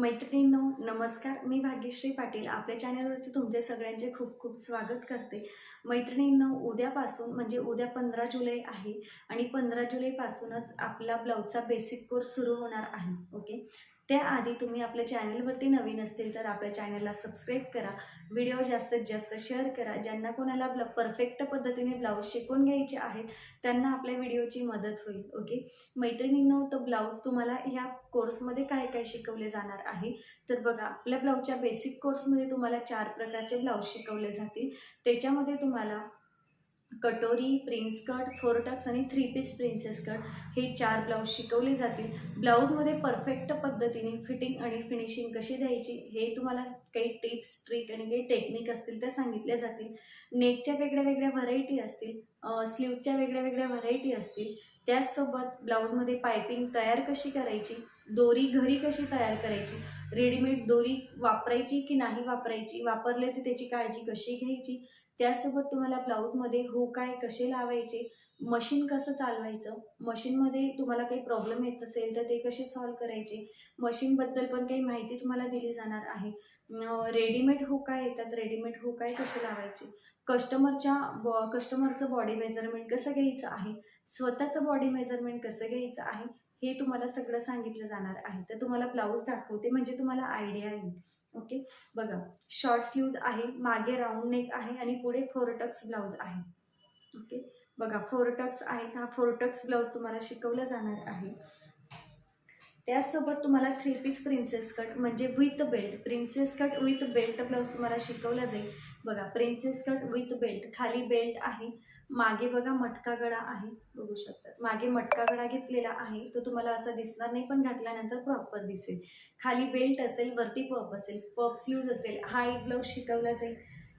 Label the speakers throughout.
Speaker 1: मैत्रिणींनो नमस्कार. मी भाग्यश्री पाटील. आपल्या चॅनलवरती तुमचे सगळ्यांचे खूप खूप स्वागत करते. मैत्रिणींनो उद्यापासून म्हणजे उद्या पंधरा जुलै आहे आणि पंधरा जुलैपासूनच आपला ब्लाऊजचा बेसिक कोर्स सुरू होणार आहे. ओके? त्याआधी तुम्ही आपल्या चॅनलवरती नवीन असतील तर आपल्या चॅनलला सबस्क्राईब करा. व्हिडिओ जास्तीत जास्त शेअर करा. ज्यांना कोणाला ब्ल परफेक्ट पद्धतीने ब्लाऊज शिकून घ्यायचे आहेत त्यांना आपल्या व्हिडिओची मदत होईल ओके? मैत्रिणींनो तर ब्लाऊज तुम्हाला ह्या कोर्समध्ये काय काय शिकवले जाणार आहे? तर बघा आपल्या ब्लाऊजच्या बेसिक कोर्समध्ये तुम्हाला चार प्रकारचे ब्लाऊज शिकवले जातील. त्याच्यामध्ये तुम्हाला कटोरी प्रिन्स कट फोर टक्स आणि थ्री पीस प्रिन्सेस कट हे चार ब्लाऊज शिकवले जातील. ब्लाऊजमध्ये परफेक्ट पद्धतीने फिटिंग आणि फिनिशिंग कशी द्यायची हे तुम्हाला काही टिप्स ट्रिक आणि काही टेक्निक असतील त्या सांगितल्या जातील. नेकच्या वेगळ्या वेगळ्या व्हरायटी असतील स्लीवच्या वेगळ्या वेगळ्या व्हरायटी असतील त्याचसोबत ब्लाऊजमध्ये पायपिंग तयार कशी करायची दोरी घरी कशी तयार करायची रेडीमेड दोरी वापरायची की नाही वापरायची वापरले तर त्याची काळजी कशी घ्यायची त्यासोबत तुम्हाला ब्लाऊजमध्ये हो काय कसे लावायचे मशीन कसं चालवायचं मशीनमध्ये तुम्हाला काही प्रॉब्लेम येत असेल तर ते कसे सॉल्व करायचे मशीनबद्दल पण काही माहिती तुम्हाला दिली जाणार आहे. रेडीमेड हो काय येतात रेडीमेड हो काय कसे लावायचे कस्टमरच्या बॉ कस्टमरचं बॉडी मेजरमेंट कसं घ्यायचं आहे स्वतःचं बॉडी मेजरमेंट कसं घ्यायचं आहे हे तुम्हाला सगळं सांगितलं जाणार आहे. तर तुम्हाला ब्लाऊज दाखवते म्हणजे तुम्हाला आयडिया येईल. ओके बघा शॉर्ट स्लीव्ज आहे मागे राऊंड नेक आहे आणि पुढे फोरटक्स ब्लाऊज आहे. ओके बघा फोरटक्स आहेत हा फोरटक्स ब्लाऊज तुम्हाला शिकवला जाणार आहे. त्याचसोबत तुम्हाला थ्री पीस प्रिन्सेस कट म्हणजे with belt princess cut with belt blouse तुम्हाला शिकवला जाईल. बघा प्रिन्सेस कट विथ बेल्ट खाली बेल्ट आहे मागे बघा मटका गळा आहे बघू शकतात. मागे मटका गळा घेतलेला आहे तो तुम्हाला असा दिसणार नाही पण घातल्यानंतर प्रॉपर दिसेल. खाली बेल्ट असेल वरती पप असेल पप स्लीव्ज असेल हा एक ब्लाऊज शिकवला जाईल.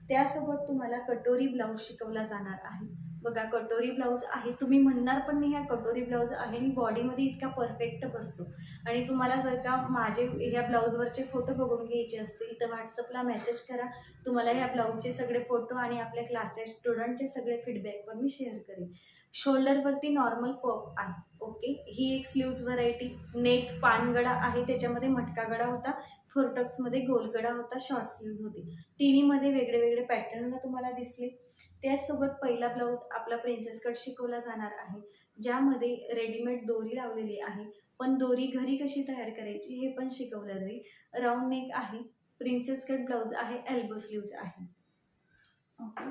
Speaker 1: त्यासोबत तुम्हाला कटोरी ब्लाऊज शिकवला जाणार आहे. बघा कटोरी ब्लाऊज आहे. तुम्ही म्हणणार पण नाही ह्या कटोरी ब्लाऊज आहे आणि बॉडीमध्ये इतका परफेक्ट बसतो. आणि तुम्हाला जर का माझे ह्या ब्लाऊजवरचे फोटो बघून घ्यायचे असतील तर व्हॉट्सअपला मेसेज करा. तुम्हाला ह्या ब्लाऊजचे सगळे फोटो आणि आपल्या क्लासच्या स्टुडंटचे सगळे फीडबॅक पण मी शेअर करेन. शोल्डरवरती नॉर्मल पप आहे ओके? ही एक स्लीव्ज व्हरायटी. नेक पानगडा आहे त्याच्यामध्ये मटका गडा होता फोरटक्समध्ये गोलगडा होता शॉर्ट स्लीव्ज होती. तिन्हीमध्ये वेगळे वेगळे पॅटर्न तुम्हाला दिसले. त्याचसोबत पहिला ब्लाऊज आपला प्रिन्सेस कट शिकवला जाणार आहे ज्यामध्ये रेडीमेड दोरी लावलेली आहे. पण दोरी घरी कशी तयार करायची हे पण शिकवलं जाईल. राऊंड नेक आहे प्रिन्सेस कट ब्लाऊज आहे एल्बो स्लीव्ज आहे. ओके?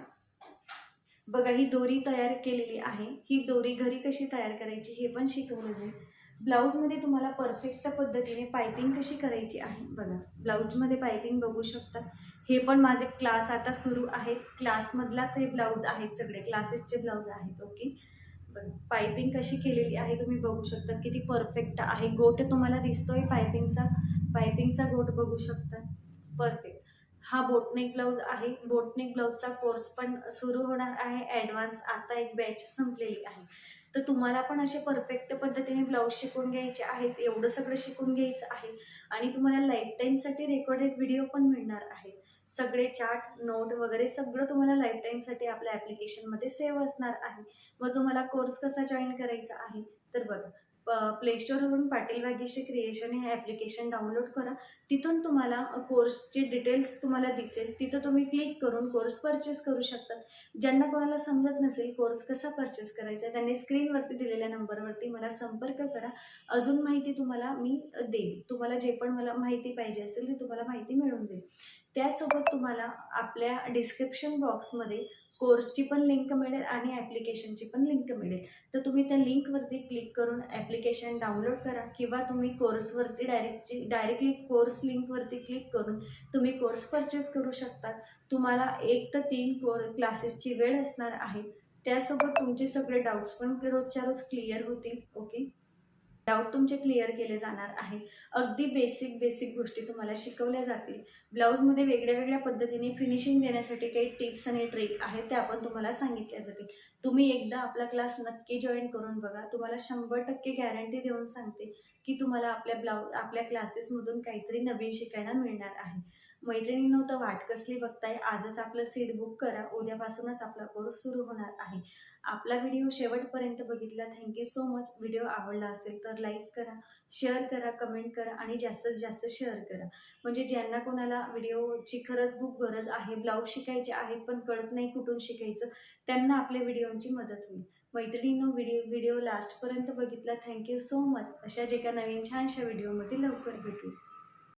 Speaker 1: बघा ही दोरी तयार केलेली आहे. ही दोरी घरी कशी तयार करायची हे पण शिकवलं जाईल. ब्लाऊजमध्ये तुम्हाला परफेक्ट पद्धतीने पायपिंग कशी करायची आहे बघा. ब्लाऊजमध्ये पायपिंग बघू शकता. हे पण माझे क्लास आता सुरू आहेत क्लासमधलाच हे ब्लाऊज आहेत सगळे. क्लासेसचे ब्लाऊज आहेत ओके. बघा पायपिंग कशी केलेली आहे तुम्ही बघू शकता. किती परफेक्ट आहे. गोट तुम्हाला दिसतोय पायपिंगचा पायपिंगचा गोट बघू शकता. परफेक्ट. हा बोटनेक ब्लाऊज आहे. बोटनेक ब्लाऊजचा कोर्स पण सुरू होणार आहे. ॲडव्हान्स आता एक बॅच संपलेली आहे. तर तुम्हाला पण असे परफेक्ट पद्धतीने ब्लाऊज शिकून घ्यायचे आहेत. एवढं सगळं शिकून घ्यायचं आहे. आणि तुम्हाला लाईफ टाईमसाठी रेकॉर्डेड व्हिडिओ पण मिळणार आहे. सगळे चार्ट नोट वगैरे सगळं तुम्हाला लाईफ टाईमसाठी आपल्या ॲप्लिकेशनमध्ये सेव्ह असणार आहे. मग तुम्हाला कोर्स कसा जॉईन करायचा आहे? तर बघा. प्ले स्टोरवरून पाटील वागीचे क्रिएशन हे ॲप्लिकेशन डाउनलोड करा. तिथून तुम्हाला कोर्सचे डिटेल्स तुम्हाला दिसेल. तिथं तुम्ही क्लिक करून कोर्स परचेस करू शकतात ज्यांना कोणाला समजत नसेल कोर्स कसा परचेस करायचा त्यांनी स्क्रीनवरती दिलेल्या नंबरवरती मला संपर्क करा. अजून माहिती तुम्हाला मी देईल. तुम्हाला जे पण मला माहिती पाहिजे असेल ती तुम्हाला माहिती मिळून देईल त्यासोबत तुम्हाला आपल्या डिस्क्रिप्शन बॉक्समध्ये कोर्सची पण लिंक मिळेल आणि ॲप्लिकेशनची पण लिंक मिळेल. तर तुम्ही त्या लिंकवरती क्लिक करून ॲप्लिकेशन डाउनलोड करा किंवा तुम्ही कोर्सवरती डायरेक्टची डायरेक्टली कोर्स लिंकवरती क्लिक करून तुम्ही कोर्स परचेस करू शकता. तुम्हाला एक तर तीन कोर क्लासेसची वेळ असणार आहे. त्यासोबत तुमचे सगळे डाऊट्स पण रोजच्या रोज क्लिअर होतील ओके डाऊट तुमचे क्लिअर केले जाणार आहे. अगदी बेसिक बेसिक गोष्टी तुम्हाला शिकवल्या जातील. ब्लाऊजमध्ये वेगळ्या वेगळ्या पद्धतीने फिनिशिंग देण्यासाठी काही टिप्स आणि ट्रिक आहेत त्या पण तुम्हाला सांगितल्या जातील. तुम्ही एकदा आपला क्लास नक्की जॉईन करून बघा. तुम्हाला शंभर टक्के गॅरंटी देऊन सांगते की तुम्हाला आपल्या ब्लाऊज आपल्या क्लासेसमधून काहीतरी नवीन शिकायला मिळणार आहे. मैत्रिणींनो तर वाट कसली बघताय? आजच आपलं सीट बुक करा. उद्यापासूनच आपला कोर्स सुरू होणार आहे. आपला व्हिडिओ शेवटपर्यंत बघितला. थँक्यू सो मच व्हिडिओ आवडला असेल तर लाईक करा शेअर करा कमेंट करा आणि जास्तीत जास्त शेअर करा. म्हणजे ज्यांना कोणाला व्हिडिओची खरंच खूप गरज आहे ब्लाऊज शिकायचे आहेत पण कळत नाही कुठून शिकायचं त्यांना आपल्या व्हिडिओची मदत होईल. मैत्रिणींनो व्हिडिओ व्हिडिओ लास्टपर्यंत बघितला. थँक्यू सो मच अशा जे एका नवीन छानशा व्हिडिओमध्ये लवकर भेटू.